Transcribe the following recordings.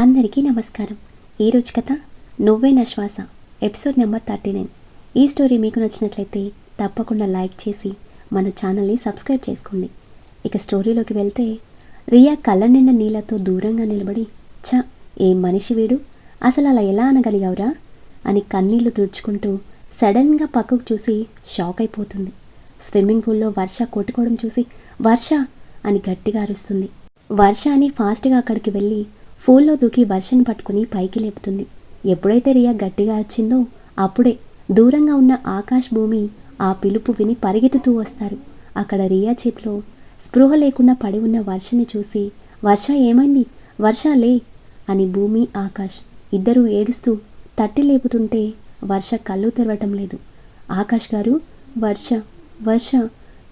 అందరికీ నమస్కారం. ఈరోజు కథ నువ్వే నా శ్వాస ఎపిసోడ్ నెంబర్ థర్టీ నైన్. ఈ స్టోరీ మీకు నచ్చినట్లయితే తప్పకుండా లైక్ చేసి మన ఛానల్ని సబ్స్క్రైబ్ చేసుకోండి. ఇక స్టోరీలోకి వెళ్తే రియా కళ్ళ నిండా నీళ్ళతో దూరంగా నిలబడి ఛ ఏ మనిషి వీడు? అసలు అలా ఎలా అనగలిగావురా? అని కన్నీళ్ళు తుడుచుకుంటూ సడన్గా పక్కకు చూసి షాక్ అయిపోతుంది. స్విమ్మింగ్ పూల్లో వర్ష కొట్టుకోవడం చూసి వర్ష! అని గట్టిగా అరుస్తుంది. వర్ష అని ఫాస్ట్గా అక్కడికి వెళ్ళి ఫూల్లో దూకి వర్షం పట్టుకుని పైకి లేపుతుంది. ఎప్పుడైతే రియా గట్టిగా వచ్చిందో అప్పుడే దూరంగా ఉన్న ఆకాశ్ భూమి ఆ పిలుపు విని పరిగెత్తుతూ వస్తారు. అక్కడ రియా చేతిలో స్పృహ లేకుండా పడి ఉన్న వర్షని చూసి వర్ష ఏమైంది? వర్ష లే అని భూమి ఆకాష్ ఇద్దరూ ఏడుస్తూ తట్టి లేపుతుంటే వర్ష కళ్ళు తెరవటం లేదు. ఆకాష్ గారు వర్ష వర్ష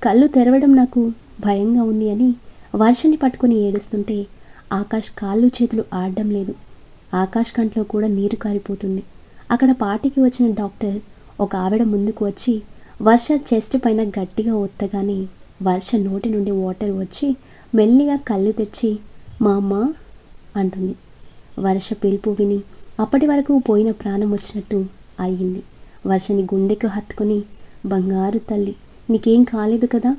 కళ్ళు తెరవడం నాకు భయంగా ఉంది అని వర్షని పట్టుకుని ఏడుస్తుంటే ఆకాష్ కాళ్ళు చేతులు ఆడడం లేదు. ఆకాష్ కంట్లో కూడా నీరు కారిపోతుంది. అక్కడ పార్టీకి వచ్చిన డాక్టర్ ఒక ఆవిడ ముందుకు వచ్చి వర్ష చెస్ట్ పైన గట్టిగా ఒత్తగానే వర్ష నోటి నుండి వాటర్ వచ్చి మెల్లిగా కళ్ళు తెచ్చి మా అమ్మ అంటుంది. వర్ష పిలుపు విని అప్పటి వరకు పోయిన ప్రాణం వచ్చినట్టు అయ్యింది. వర్షని గుండెకు హత్తుకొని బంగారు తల్లి నీకేం కాలేదు కదా?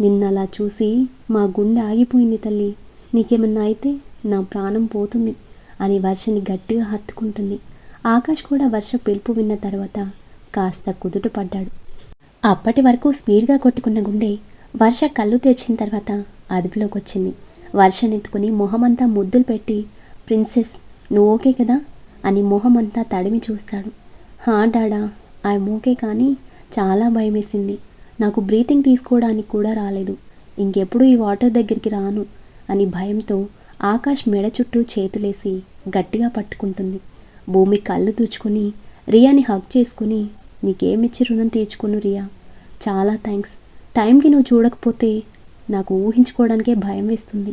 నిన్న అలా చూసి మా గుండె ఆగిపోయింది తల్లి. నీకేమన్నా అయితే నా ప్రాణం పోతుంది అని వర్షని గట్టిగా హత్తుకుంటుంది. ఆకాష్ కూడా వర్ష పిలుపు విన్న తర్వాత కాస్త కుదుట పడ్డాడు. అప్పటి వరకు స్పీడ్గా కొట్టుకున్న గుండె వర్ష కళ్ళు తెచ్చిన తర్వాత అదుపులోకి వచ్చింది. వర్షనెత్తుకుని మొహమంతా ముద్దులు పెట్టి ప్రిన్సెస్ నువ్వు ఓకే కదా? అని మొహమంతా తడిమి చూస్తాడు. హా డాడా ఐఎమ్ ఓకే కానీ చాలా భయమేసింది. నాకు బ్రీతింగ్ తీసుకోవడానికి కూడా రాలేదు. ఇంకెప్పుడు ఈ వాటర్ దగ్గరికి రాను. అని భయంతో ఆకాష్ మెడ చుట్టూ చేతులేసి గట్టిగా పట్టుకుంటుంది. భూమి కళ్ళు తుడుచుకొని రియాని హగ్ చేసుకుని నీకేమిచ్చి రుణం తీర్చుకును రియా. చాలా థ్యాంక్స్. టైంకి నువ్వు చూడకపోతే నాకు ఊహించుకోవడానికే భయం వేస్తుంది.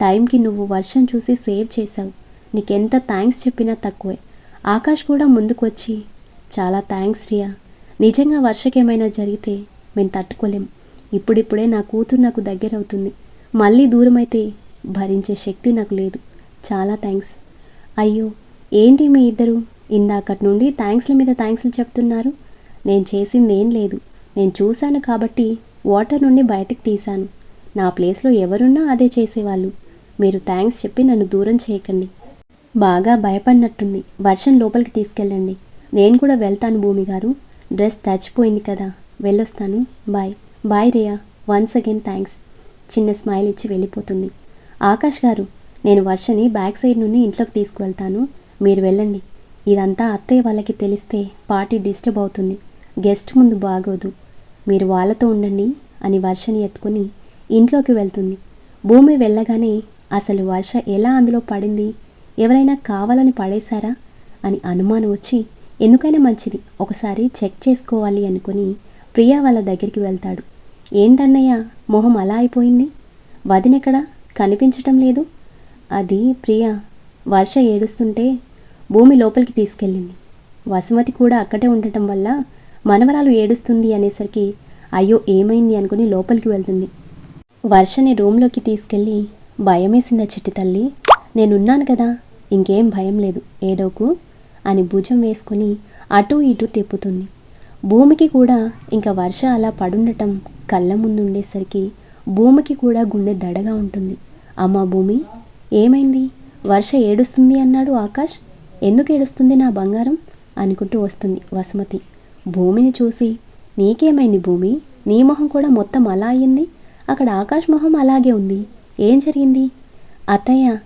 టైంకి నువ్వు వర్షం చూసి సేవ్ చేశావు. నీకెంత థ్యాంక్స్ చెప్పినా తక్కువే. ఆకాష్ కూడా ముందుకు వచ్చి చాలా థ్యాంక్స్ రియా. నిజంగా వర్షకేమైనా జరిగితే మేము తట్టుకోలేం. ఇప్పుడిప్పుడే నా కూతురు నాకు దగ్గర అవుతుంది మళ్ళీ దూరమైతే భరించే శక్తి నాకు లేదు. చాలా థ్యాంక్స్ అయ్యో ఏంటి మీ ఇద్దరు? ఇందాకటి నుండి థ్యాంక్స్ల మీద థ్యాంక్స్లు చెప్తున్నారు. నేను చేసింది ఏం లేదు. నేను చూశాను కాబట్టి వాటర్ నుండి బయటకు తీశాను. నా ప్లేస్లో ఎవరున్నా అదే చేసేవాళ్ళు. మీరు థ్యాంక్స్ చెప్పి నన్ను దూరం చేయకండి. బాగా భయపడినట్టుంది. వర్షం లోపలికి తీసుకెళ్ళండి. నేను కూడా వెళ్తాను భూమి గారు. డ్రెస్ తడిచిపోయింది కదా. వెళ్ళొస్తాను. Bye. Bye Riya. Once again thanks చిన్న స్మైల్ ఇచ్చి వెళ్ళిపోతుంది. ఆకాష్ గారు నేను వర్షని బ్యాక్ సైడ్ నుండి ఇంట్లోకి తీసుకువెళ్తాను. మీరు వెళ్ళండి. ఇదంతా అత్తయ్య వాళ్ళకి తెలిస్తే పార్టీ డిస్టర్బ్ అవుతుంది. గెస్ట్ ముందు బాగోదు. మీరు వాళ్ళతో ఉండండి అని వర్షని ఎత్తుకొని ఇంట్లోకి వెళ్తుంది. భూమి వెళ్ళగానే అసలు వర్ష ఎలా అందులో పడింది? ఎవరైనా కావాలని పడేశారా? అని అనుమానం వచ్చి ఎందుకైనా మంచిది. ఒకసారి చెక్ చేసుకోవాలి అనుకుని ప్రియా వాళ్ళ దగ్గరికి వెళ్తాడు. ఏంటన్నయ్య మొహం అలా అయిపోయింది? వదినెక్కడా? కనిపించటం లేదు. అది ప్రియ వర్ష ఏడుస్తుంటే భూమి లోపలికి తీసుకెళ్ళింది. వసుమతి కూడా అక్కడే ఉండటం వల్ల మనవరాలు ఏడుస్తుంది అనేసరికి అయ్యో ఏమైంది అనుకుని లోపలికి వెళ్తుంది. వర్షని రూమ్లోకి తీసుకెళ్ళి భయమేసిందా చిట్టి తల్లి? నేనున్నాను కదా ఇంకేం భయం లేదు ఏడోకు అని భుజం వేసుకొని అటూ ఇటూ తిప్పుతుంది. భూమికి కూడా ఇంకా వర్ష అలా పడుండటం కళ్ళ ముందు ఉండేసరికి భూమికి కూడా గుండె దడగా ఉంటుంది. అమ్మా భూమి ఏమైంది? వర్ష ఏడుస్తుంది అన్నాడు ఆకాష్. ఎందుకు ఏడుస్తుంది నా బంగారం? అనుకుంటూ వస్తుంది వసుమతి. భూమిని చూసి నీకేమైంది భూమి? నీ మొహం కూడా మొత్తం అలా అయ్యింది? అక్కడ ఆకాష్ మొహం అలాగే ఉంది. ఏం జరిగింది? అత్తయ్య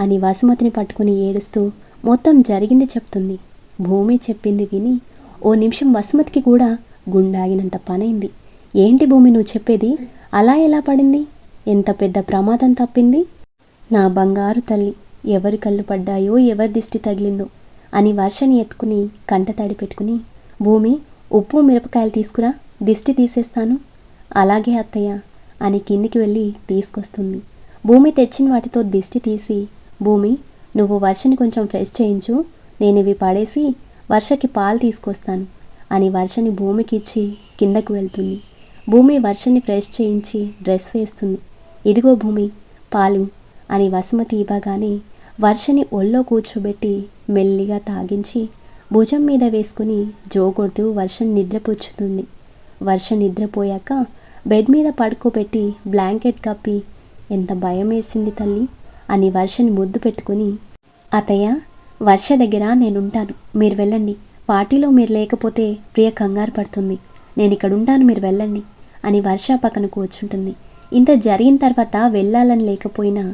అని వసుమతిని పట్టుకుని ఏడుస్తూ మొత్తం జరిగింది చెప్తుంది. భూమి చెప్పింది విని ఓ నిమిషం వసుమతికి కూడా గుండాగినంత పనైంది. ఏంటి భూమి నువ్వు చెప్పేది? అలా ఎలా పడింది? ఎంత పెద్ద ప్రమాదం తప్పింది? నా బంగారు తల్లి ఎవరి కళ్ళు పడ్డాయో ఎవరి దిష్టి తగిలిందో అని వర్షని ఎత్తుకుని కంట తడి పెట్టుకుని భూమి ఉప్పు మిరపకాయలు తీసుకురా దిష్టి తీసేస్తాను. అలాగే అత్తయ్య అని కిందికి వెళ్ళి తీసుకొస్తుంది. భూమి తెచ్చిన వాటితో దిష్టి తీసి భూమి నువ్వు వర్షని కొంచెం ఫ్రెష్ చేయించు. నేను ఇవి పడేసి వర్షకి పాలు తీసుకొస్తాను అని వర్షని భూమికి ఇచ్చి కిందకు వెళ్తుంది. భూమి వర్షని ప్రెస్ చేయించి డ్రెస్ వేస్తుంది. ఇదిగో భూమి పాలు అని వసుమతి ఇవ్వగానే వర్షని ఒళ్ళో కూర్చోబెట్టి మెల్లిగా తాగించి భుజం మీద వేసుకుని జోగొడుతూ వర్షం నిద్రపుచ్చుతుంది. వర్షం నిద్రపోయాక బెడ్ మీద పడుకోబెట్టి బ్లాంకెట్ కప్పి ఎంత భయం వేసింది తల్లి అని వర్షని ముద్దు పెట్టుకుని అతయ్య వర్ష దగ్గర నేనుంటాను. మీరు వెళ్ళండి. పార్టీలో మీరు లేకపోతే ప్రియ కంగారు పడుతుంది. నేను ఇక్కడ ఉంటాను మీరు వెళ్ళండి అని వర్ష పక్కన కూర్చుంటుంది. ఇంత జరిగిన తర్వాత వెళ్ళాలని లేకపోయినా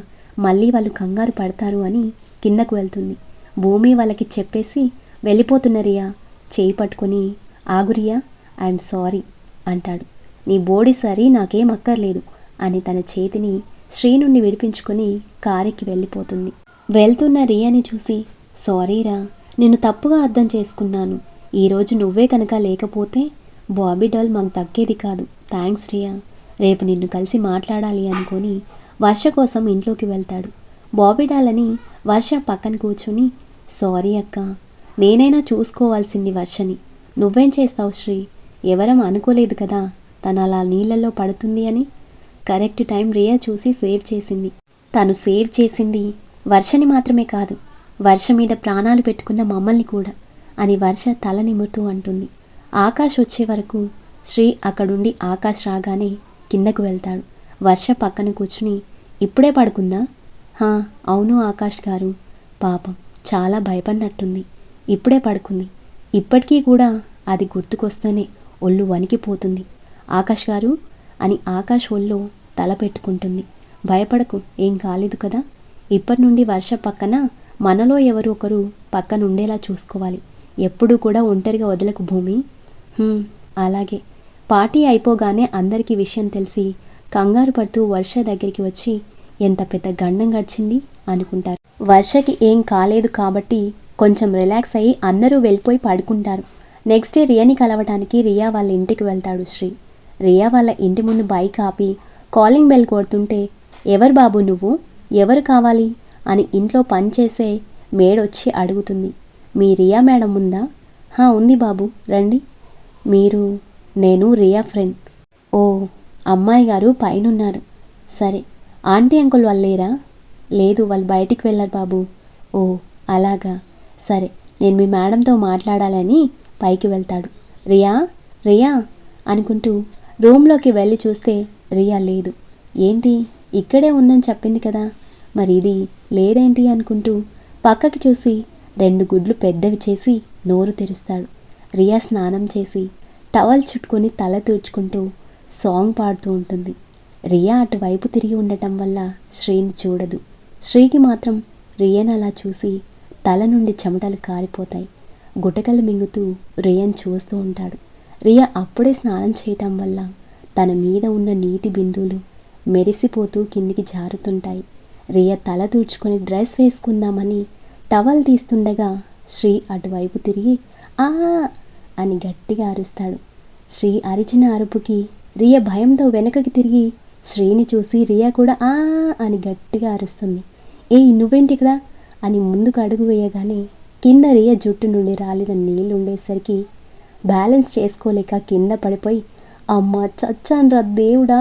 మళ్ళీ వాళ్ళు కంగారు పడతారు అని కిందకు వెళ్తుంది. భూమి వాళ్ళకి చెప్పేసి వెళ్ళిపోతున్న రియా చేయి పట్టుకొని ఆగురియా ఐఎమ్ సారీ అంటాడు. నీ బోడి సరి నాకేం అక్కర్లేదు అని తన చేతిని శ్రీ నుండి విడిపించుకొని కారికి వెళ్ళిపోతుంది. వెళ్తున్న రియాని చూసి సారీరా నేను తప్పుగా అర్థం చేసుకున్నాను. ఈరోజు నువ్వే కనుక లేకపోతే బాబీ డాల్ మాకు దక్కేది కాదు. థ్యాంక్స్ రియా. రేపు నిన్ను కలిసి మాట్లాడాలి అనుకొని వర్ష కోసం ఇంట్లోకి వెళ్తాడు. బాబీ డాల్ అని వర్ష పక్కన కూర్చుని సారీ అక్క నేనైనా చూసుకోవాల్సింది వర్షని. నువ్వేం చేస్తావు శ్రీ? ఎవరం అనుకోలేదు కదా తను అలా నీళ్ళల్లో పడుతుంది అని? కరెక్ట్ టైం రియా చూసి సేవ్ చేసింది. తను సేవ్ చేసింది వర్షని మాత్రమే కాదు వర్ష మీద ప్రాణాలు పెట్టుకున్న మమ్మల్ని కూడా అని వర్ష తల నిమురుతూ అంటుంది. ఆకాష్ వచ్చే వరకు శ్రీ అక్కడుండి ఆకాష్ రాగానే కిందకు వెళ్తాడు. వర్ష పక్కన కూర్చుని ఇప్పుడే పడుకుందా? హా అవును ఆకాష్ గారు. పాపం చాలా భయపడినట్టుంది. ఇప్పుడే పడుకుంది. ఇప్పటికీ కూడా అది గుర్తుకొస్తేనే ఒళ్ళు వణికిపోతుంది. ఆకాష్ గారు అని ఆకాష్ ఒళ్ళు తల పెట్టుకుంటుంది. భయపడకు ఏం కాలేదు కదా. ఇప్పటి నుండి వర్ష పక్కన మనలో ఎవరు ఒకరు పక్కనుండేలా చూసుకోవాలి. ఎప్పుడూ కూడా ఒంటరిగా వదలకు భూమి. అలాగే. పార్టీ అయిపోగానే అందరికీ విషయం తెలిసి కంగారు పడుతూ వర్ష దగ్గరికి వచ్చి ఎంత పెద్ద గండం గడిచింది అనుకుంటారు. వర్షకి ఏం కాలేదు కాబట్టి కొంచెం రిలాక్స్ అయ్యి అందరూ వెళ్ళిపోయి పడుకుంటారు. నెక్స్ట్ డే రియాని కలవటానికి రియా వాళ్ళ ఇంటికి వెళ్తాడు శ్రీ. రియా వాళ్ళ ఇంటి ముందు బైక్ ఆపి కాలింగ్ బెల్ కొడుతుంటే ఎవరు బాబు నువ్వు? ఎవరు కావాలి? అని ఇంట్లో పనిచేసే మేడొచ్చి అడుగుతుంది. మీ రియా మేడం ఉందా? హా ఉంది బాబు. రండి. మీరు నేను రియా ఫ్రెండ్. ఓ అమ్మాయి గారు పైనున్నారు. సరే ఆంటీ అంకుల్ వాళ్ళు లేరా? లేదు వాళ్ళు బయటికి వెళ్ళారు బాబు. ఓ అలాగా. సరే నేను మీ మేడంతో మాట్లాడాలని పైకి వెళ్తాడు. రియా రియా అనుకుంటూ రూమ్లోకి వెళ్ళి చూస్తే రియా లేదు. ఏంటి? ఇక్కడే ఉందని చెప్పింది కదా. మరి ఇది లేదేంటి అనుకుంటూ పక్కకి చూసి రెండు గుడ్లు పెద్దవి చేసి నోరు తెరుస్తాడు. రియా స్నానం చేసి టవల్ చుట్టుకొని తల తుడుచుకుంటూ సాంగ్ పాడుతూ ఉంటుంది. రియా అటువైపు తిరిగి ఉండటం వల్ల శ్రీని చూడదు. శ్రీకి మాత్రం రియన్ అలా చూసి తల నుండి చెమటలు కారిపోతాయి. గుటకలు మింగుతూ రియన్ చూస్తూ ఉంటాడు. రియా అప్పుడే స్నానం చేయటం వల్ల తన మీద ఉన్న నీటి బిందువులు మెరిసిపోతూ కిందికి జారుతుంటాయి. రియా తల దూర్చుకొని డ్రెస్ వేసుకుందామని టవల్ తీస్తుండగా శ్రీ అటువైపు తిరిగి ఆ అని గట్టిగా అరుస్తాడు. శ్రీ అరిచిన అరుపుకి రియ భయంతో వెనకకి తిరిగి శ్రీని చూసి రియా కూడా ఆ అని గట్టిగా అరుస్తుంది. ఏయ్ నువ్వేంటి ఇక్కడ? అని ముందుకు అడుగు వేయగానే కింద రియ జుట్టు నుండి రాలిన నీళ్ళు ఉండేసరికి బ్యాలెన్స్ చేసుకోలేక కింద పడిపోయి అమ్మ చచ్చాన్రా దేవుడా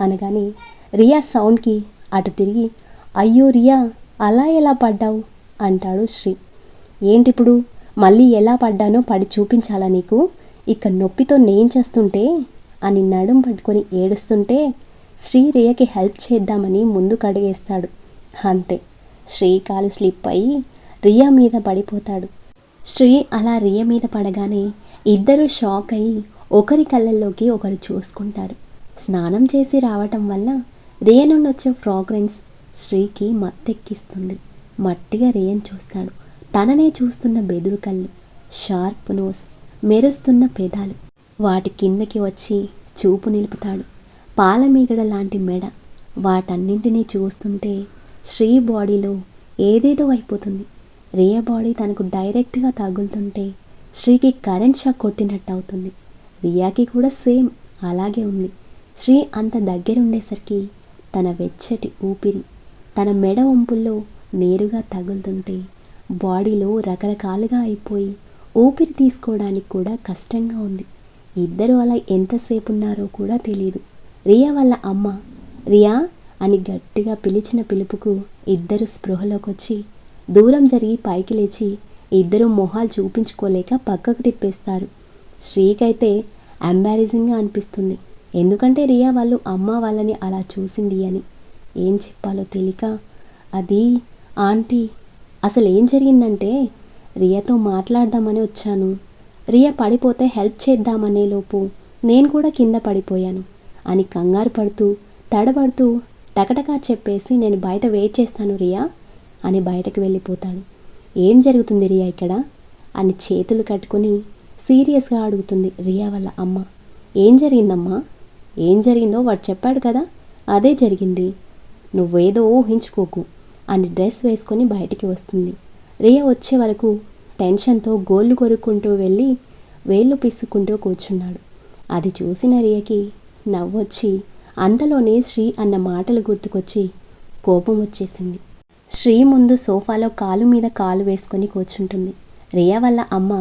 అనగానే రియా సౌండ్కి అటు తిరిగి అయ్యో రియా అలా ఎలా పడ్డావు? అంటాడు శ్రీ. ఏంటిప్పుడు? మళ్ళీ ఎలా పడ్డానో పడి చూపించాలా నీకు? ఇక నొప్పితో నేను చేస్తుంటే అని నడుం పట్టుకొని ఏడుస్తుంటే శ్రీ రియకి హెల్ప్ చేద్దామని ముందు కడుగేస్తాడు అంతే. శ్రీ కాలు స్లిప్ అయ్యి రియా మీద పడిపోతాడు. శ్రీ అలా రియ మీద పడగానే ఇద్దరు షాక్ అయ్యి ఒకరి కళ్ళల్లోకి ఒకరు చూసుకుంటారు. స్నానం చేసి రావటం వల్ల రియ నుండి వచ్చే ఫ్రాగ్రెన్స్ శ్రీకి మత్తెక్కిస్తుంది. మట్టిగా రియన్ చూస్తాడు. తననే చూస్తున్న బెదురు కళ్ళు షార్ప్ నోస్ మెరుస్తున్న పెదాలు. వాటి కిందకి వచ్చి చూపు నిలుపుతాడు. పాలమీగడ లాంటి మెడ వాటన్నింటినీ చూస్తుంటే శ్రీ బాడీలో ఏదేదో అయిపోతుంది. రియ బాడీ తనకు డైరెక్ట్గా తగులుతుంటే శ్రీకి కరెంట్ షాక్ కొట్టినట్టు అవుతుంది రియాకి కూడా సేమ్ అలాగే ఉంది. శ్రీ అంత దగ్గరుండేసరికి తన వెచ్చటి ఊపిరి తన మెడ వంపుల్లో నేరుగా తగులుతుంటే బాడీలో రకరకాలుగా అయిపోయి ఊపిరి తీసుకోవడానికి కూడా కష్టంగా ఉంది. ఇద్దరు అలా ఎంతసేపు ఉన్నారో కూడా తెలియదు రియా వాళ్ళ అమ్మ రియా అని గట్టిగా పిలిచిన పిలుపుకు ఇద్దరు స్పృహలోకి వచ్చి దూరం జరిగి పైకి లేచి ఇద్దరు మొహాలు చూపించుకోలేక పక్కకు తిప్పేస్తారు. శ్రీకైతే అంబారిజింగ్గా అనిపిస్తుంది. ఎందుకంటే రియా వాళ్ళు అమ్మ వాళ్ళని అలా చూసింది అని. ఏం చెప్పాలో తెలియక అది ఆంటీ అసలు ఏం జరిగిందంటే రియాతో మాట్లాడదామని వచ్చాను. రియా పడిపోతే హెల్ప్ చేద్దామనే లోపు నేను కూడా కింద పడిపోయాను. అని కంగారు పడుతూ తడబడుతూ టకటకా చెప్పేసి నేను బయట వెయిట్ చేస్తాను రియా అని బయటకు వెళ్ళిపోతాడు. ఏం జరుగుతుంది రియా ఇక్కడ? అని చేతులు కట్టుకొని సీరియస్గా అడుగుతుంది రియా వాళ్ళ అమ్మ. ఏం జరిగిందమ్మా? ఏం జరిగిందో వాడు చెప్పాడు కదా అదే జరిగింది. నువ్వేదో ఊహించుకోకు. అని డ్రెస్ వేసుకొని బయటికి వస్తుంది. రియా వచ్చే వరకు టెన్షన్తో గోళ్ళు కొరుక్కుంటూ వెళ్ళి వేళ్ళు పిసుక్కుంటూ కూర్చున్నాడు. అది చూసిన రియకి నవ్వొచ్చి అంతలోనే శ్రీ అన్న మాటలు గుర్తుకొచ్చి కోపం వచ్చేసింది. శ్రీ ముందు సోఫాలో కాలు మీద కాలు వేసుకొని కూర్చుంటుంది. రియా వాళ్ళ అమ్మ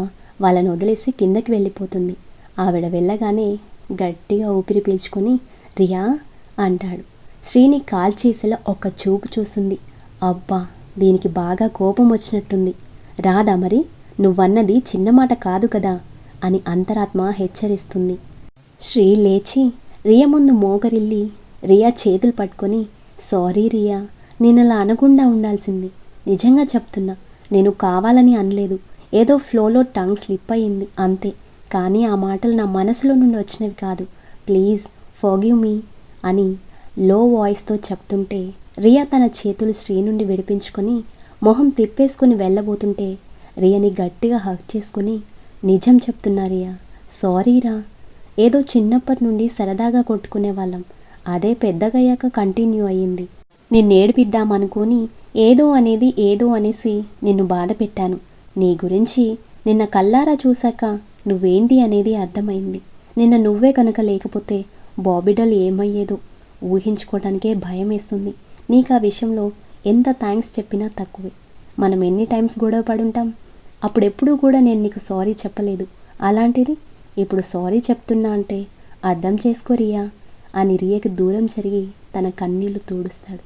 వాళ్ళని వదిలేసి కిందకి వెళ్ళిపోతుంది. ఆవిడ వెళ్ళగానే గట్టిగా ఊపిరి పీల్చుకొని రియా అంటాడు. శ్రీని కాల్ చేసేలా ఒక చూపు చూస్తుంది. అబ్బా దీనికి బాగా కోపం వచ్చినట్టుంది. రాదా మరి నువ్వన్నది చిన్న మాట కాదు కదా అని అంతరాత్మ హెచ్చరిస్తుంది. శ్రీ లేచి రియ ముందు మోగరిల్లి రియా చేతులు పట్టుకొని సారీ రియా నేను అలా అనకుండా ఉండాల్సింది. నిజంగా చెప్తున్నా నేను కావాలని అనలేదు. ఏదో ఫ్లోలో టంగ్ స్లిప్ అయ్యింది అంతే. కానీ ఆ మాటలు నా మనసులో నుండి వచ్చినవి కాదు. ప్లీజ్ ఫోగివ్ మీ అని లో వాయిస్తో చెప్తుంటే రియా తన చేతులు శ్రీ నుండి విడిపించుకొని మొహం తిప్పేసుకొని వెళ్ళబోతుంటే రియని గట్టిగా హక్ చేసుకుని నిజం చెప్తున్నా రియా సారీరా ఏదో చిన్నప్పటి నుండి సరదాగా కొట్టుకునే వాళ్ళం. అదే పెద్దగయ్యాక కంటిన్యూ అయ్యింది. నిన్నేడిపిద్దామనుకొని ఏదో అనేది ఏదో అనేసి నిన్ను బాధ పెట్టాను. నీ గురించి నిన్న కల్లారా చూశాక నువ్వేంటి అనేది అర్థమైంది. నిన్న నువ్వే కనుక లేకపోతే బాబిడల్ ఏమయ్యేదో ఊహించుకోవడానికే భయం వేస్తుంది నీకు ఆ విషయంలో ఎంత థ్యాంక్స్ చెప్పినా తక్కువే. మనం ఎన్ని టైమ్స్ గొడవ పడుంటాం? అప్పుడెప్పుడూ కూడా నేను నీకు సారీ చెప్పలేదు. అలాంటిది ఇప్పుడు సారీ చెప్తున్నా అంటే అర్థం చేసుకో రియా అని రియాకి దూరం జరిగి తన కన్నీళ్ళు తూడుస్తాడు.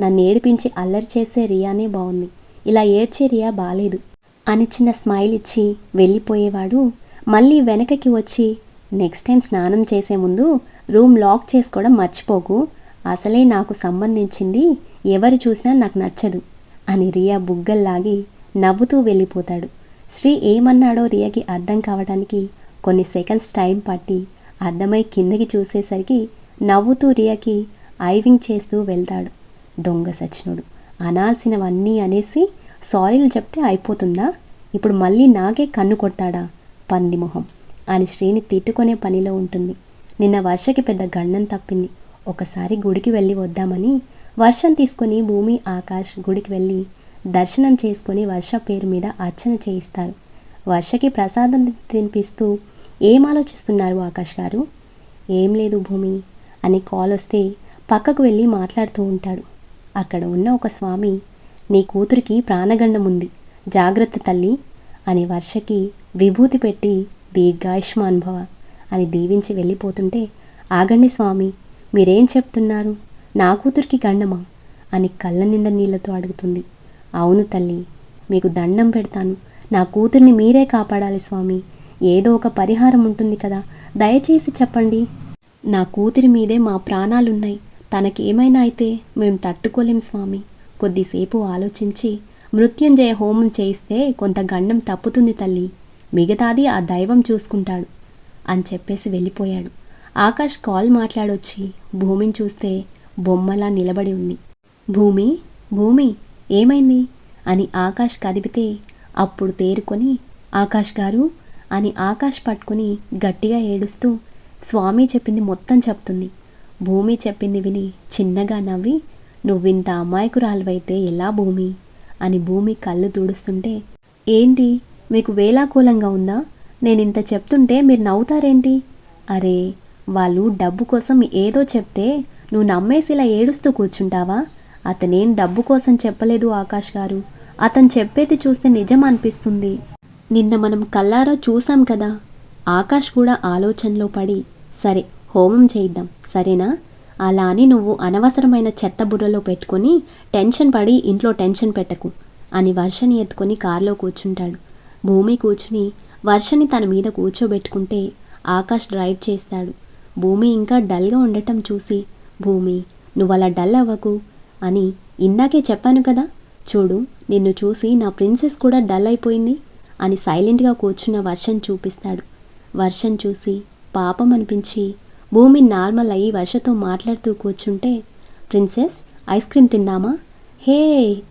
నన్ను ఏడిపించి అల్లరి చేసే రియానే బాగుంది ఇలా ఏడ్చే రియా బాలేదు. అని చిన్న స్మైల్ ఇచ్చి వెళ్ళిపోయేవాడు మళ్ళీ వెనకకి వచ్చి నెక్స్ట్ టైం స్నానం చేసే ముందు రూమ్ లాక్ చేసుకోవడం మర్చిపోకు. అసలే నాకు సంబంధించింది ఎవరు చూసినా నాకు నచ్చదు అని రియా బుగ్గల్లాగి నవ్వుతూ వెళ్ళిపోతాడు. శ్రీ ఏమన్నాడో రియాకి అర్థం కావడానికి కొన్ని సెకండ్స్ టైం పట్టి అర్థమై కిందకి చూసేసరికి నవ్వుతూ రియాకి ఐవింగ్ చేస్తూ వెళ్తాడు. దొంగ సచినుడు అనాల్సినవన్నీ అనేసి సారీలు చెప్తే అయిపోతుందా? ఇప్పుడు మళ్ళీ నాకే కన్ను కొడతాడా? పంది మొహం అని శ్రీని తిట్టుకునే పనిలో ఉంటుంది. నిన్న వర్షకి పెద్ద గండం తప్పింది. ఒకసారి గుడికి వెళ్ళి వద్దామని వర్షం తీసుకొని భూమి ఆకాష్ గుడికి వెళ్ళి దర్శనం చేసుకొని వర్ష పేరు మీద అర్చన చేయిస్తారు. వర్షకి ప్రసాదం తినిపిస్తూ ఏం ఆలోచిస్తున్నారు ఆకాష్ గారు? ఏం లేదు భూమి అని కాల్ వస్తే పక్కకు వెళ్ళి మాట్లాడుతూ ఉంటాడు. అక్కడ ఉన్న ఒక స్వామి నీ కూతురికి ప్రాణగండం ఉంది జాగ్రత్త తల్లి అని వర్షకి విభూతి పెట్టి దీర్ఘాయుష్మాన్భవ అని దీవించి వెళ్ళిపోతుంటే ఆగండి స్వామి మీరేం చెప్తున్నారు? నా కూతురికి గండమా? అని కళ్ళ నిండా నీళ్ళతో అడుగుతుంది. అవును తల్లి మీకు దండం పెడతాను. నా కూతుర్ని మీరే కాపాడాలి స్వామి. ఏదో ఒక పరిహారం ఉంటుంది కదా దయచేసి చెప్పండి. నా కూతురి మీదే మా ప్రాణాలున్నాయి. తనకి ఏమైనా అయితే మేం తట్టుకోలేం స్వామి. కొద్దిసేపు ఆలోచించి మృత్యుంజయ హోమం చేయిస్తే కొంత గండం తప్పుతుంది తల్లి. మిగతాది ఆ దైవం చూసుకుంటాడు అని చెప్పేసి వెళ్ళిపోయాడు. ఆకాష్ కాల్ మాట్లాడొచ్చి భూమిని చూస్తే బొమ్మలా నిలబడి ఉంది. భూమి భూమి ఏమైంది? అని ఆకాష్ కదిపితే అప్పుడు తేరుకొని ఆకాష్ గారు అని ఆకాష్ పట్టుకొని గట్టిగా ఏడుస్తూ స్వామి చెప్పింది మొత్తం చెప్తుంది. భూమి చెప్పింది విని చిన్నగా నవ్వి నువ్వింత అమాయకురాలువైతే ఎలా భూమి? అని భూమి కళ్ళు తుడుస్తుంటే ఏంటి? మీకు వేలాకూలంగా ఉందా? నేను ఇంత చెప్తుంటే మీరు నవ్వుతారేంటి? అరే వాళ్ళు డబ్బు కోసం ఏదో చెప్తే నువ్వు నమ్మేసి ఇలా ఏడుస్తూ కూర్చుంటావా? అతనేం డబ్బు కోసం చెప్పలేదు ఆకాష్ గారు. అతను చెప్పేది చూస్తే నిజం అనిపిస్తుంది. నిన్న మనం కల్లారా చూసాం కదా? ఆకాష్ కూడా ఆలోచనలో పడి సరే హోమం చేయిద్దాం సరేనా? అలా అని నువ్వు అనవసరమైన చెత్త బుర్రలో పెట్టుకొని టెన్షన్ పడి ఇంట్లో టెన్షన్ పెట్టకు అని వర్షని ఎత్తుకొని కారులో కూర్చుంటాడు. భూమి కూర్చుని వర్షని తన మీద కూర్చోబెట్టుకుంటే ఆకాష్ డ్రైవ్ చేస్తాడు. భూమి ఇంకా డల్గా ఉండటం చూసి భూమి నువ్వు అలా డల్ అవ్వకు అని ఇందాకే చెప్పాను కదా చూడు నిన్ను చూసి నా ప్రిన్సెస్ కూడా డల్ అయిపోయింది అని సైలెంట్గా కూర్చున్న వర్షం చూపిస్తాడు. వర్షం చూసి పాపం అనిపించి భూమి నార్మల్ అయ్యి వర్షతో మాట్లాడుతూ కూర్చుంటే ప్రిన్సెస్ ఐస్ క్రీమ్ తిందామా? హే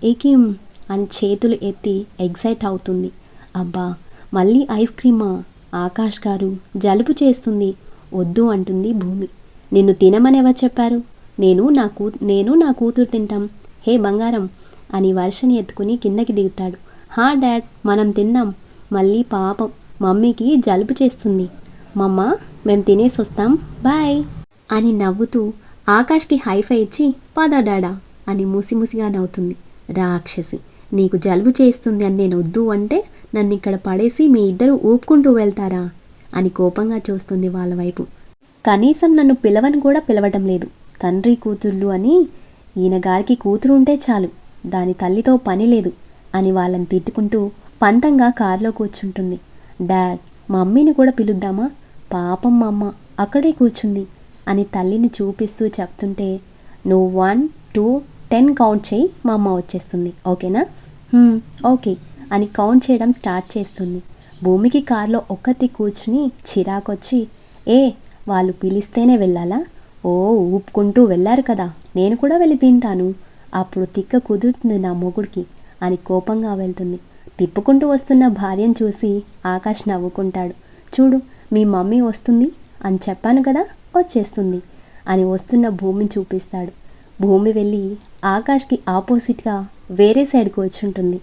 ఏకిమ్ అని చేతులు ఎత్తి ఎగ్జైట్ అవుతుంది. అబ్బా మళ్ళీ ఐస్ క్రీమా? ఆకాష్ గారు జలుబు చేస్తుంది. వద్దు అంటుంది భూమి. నిన్ను తినమని చెప్పారు? నేను నా కూ నేను నా కూతురు తింటాం. హే బంగారం! అని వర్షని ఎత్తుకుని కిందకి దిగుతాడు. హా డాడ్! మనం తిందాం మళ్ళీ పాపం. మమ్మీకి జలుబు చేస్తుంది. మమ్మ మేము తినేసి వస్తాం. బాయ్! అని నవ్వుతూ ఆకాష్కి హైఫై ఇచ్చి పద డాడా! అని ముసిముసిగా నవ్వుతుంది రాక్షసి. నీకు జలుబు చేస్తుంది అని నేను వద్దు అంటే నన్ను ఇక్కడ పడేసి మీ ఇద్దరు ఊపుకుంటూ వెళ్తారా? అని కోపంగా చూస్తుంది వాళ్ళ వైపు. కనీసం నన్ను పిలవని కూడా పిలవటం లేదు. తండ్రి కూతుళ్ళు అని ఈయన గారికి కూతురు ఉంటే చాలు. దాని తల్లితో పని లేదు అని వాళ్ళని తిట్టుకుంటూ పంతంగా కారులో కూర్చుంటుంది. డాడ్ మమ్మీని కూడా పిలుద్దామా? పాపం మా అమ్మ అక్కడే కూర్చుంది అని తల్లిని చూపిస్తూ చెప్తుంటే నువ్వు వన్ టూ టెన్ కౌంట్ చేయి మా అమ్మ వచ్చేస్తుంది. ఓకేనా? ఓకే అని కౌంట్ చేయడం స్టార్ట్ చేస్తుంది. భూమికి కారులో ఒక్కతి కూర్చుని చిరాకొచ్చి ఏ వాళ్ళు పిలిస్తేనే వెళ్ళాలా? ఓ ఊపుకుంటూ వెళ్ళారు కదా నేను కూడా వెళ్ళి తింటాను. అప్పుడు తిక్క కుదురుతుంది నా మొగుడికి అని కోపంగా వెళ్తుంది. తిప్పుకుంటూ వస్తున్న భార్యను చూసి ఆకాష్ నవ్వుకుంటాడు. చూడు మీ మమ్మీ వస్తుంది అని చెప్పాను కదా వచ్చేస్తుంది అని వస్తున్న భూమిని చూపిస్తాడు. భూమి వెళ్ళి ఆకాష్కి ఆపోజిట్గా వేరే సైడ్ కూర్చుంటుంది.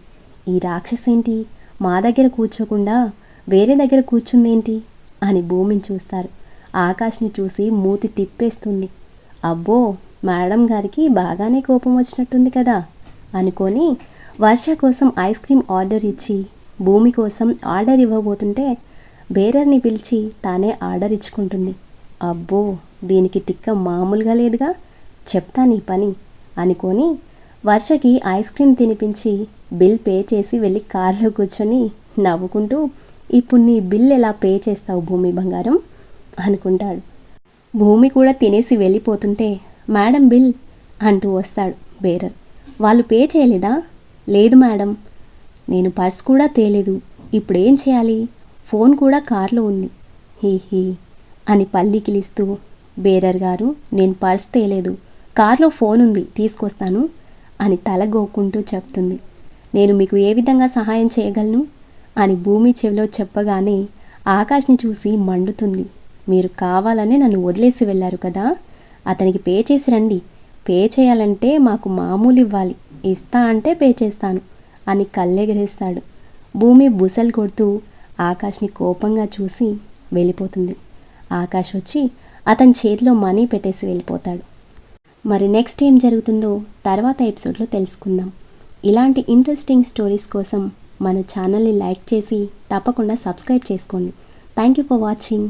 ఈ రాక్షసేంటి? మా దగ్గర కూర్చోకుండా వేరే దగ్గర కూర్చుందేంటి? అని భూమిని చూస్తారు. ఆకాష్ని చూసి మూతి తిప్పేస్తుంది. అబ్బో మేడం గారికి బాగానే కోపం వచ్చినట్టుంది కదా అనుకొని వర్ష కోసం ఐస్ క్రీమ్ ఆర్డర్ ఇచ్చి భూమి కోసం ఆర్డర్ ఇవ్వబోతుంటే బేరర్ని పిలిచి తానే ఆర్డర్ ఇచ్చుకుంటుంది. అబ్బో దీనికి తిక్క మామూలుగా లేదుగా చెప్తా నీ పని అనుకొని వర్షకి ఐస్ క్రీమ్ తినిపించి బిల్ పే చేసి వెళ్ళి కార్లో కూర్చొని నవ్వుకుంటూ ఇప్పుడు నీ బిల్ ఎలా పే చేస్తావు భూమి బంగారం? అనుకుంటాడు. భూమి కూడా తినేసి వెళ్ళిపోతుంటే మేడం బిల్ అంటూ వస్తాడు బేరర్. వాళ్ళు పే చేయలేదా? లేదు మేడం. నేను పర్స్ కూడా తేలేదు. ఇప్పుడేం చేయాలి? ఫోన్ కూడా కార్లో ఉంది. హీ హీ అని పల్లికిలిస్తూ బేరర్ గారు నేను పర్స్ తేలేదు. కార్లో ఫోన్ ఉంది. తీసుకొస్తాను. అని తలగోక్కుంటూ చెప్తుంది. నేను మీకు ఏ విధంగా సహాయం చేయగలను? అని భూమి చెవిలో చెప్పగానే ఆకాష్ని చూసి మండుతుంది. మీరు కావాలనే నన్ను వదిలేసి వెళ్ళారు కదా? అతనికి పే చేసి రండి. పే చేయాలంటే మాకు మామూలు ఇవ్వాలి. ఇస్తా అంటే పే చేస్తాను అని కళ్ళెగరేస్తాడు. భూమి బుసలు కొడుతూ ఆకాష్ని కోపంగా చూసి వెళ్ళిపోతుంది. ఆకాష్ వచ్చి అతని చేతిలో మనీ పెట్టేసి వెళ్ళిపోతాడు. మరి నెక్స్ట్ ఏం జరుగుతుందో తర్వాత ఎపిసోడ్లో తెలుసుకుందాం. ఇలాంటి ఇంట్రెస్టింగ్ స్టోరీస్ కోసం మన ఛానల్ని లైక్ చేసి తప్పకుండా సబ్స్క్రైబ్ చేసుకోండి. Thank you for watching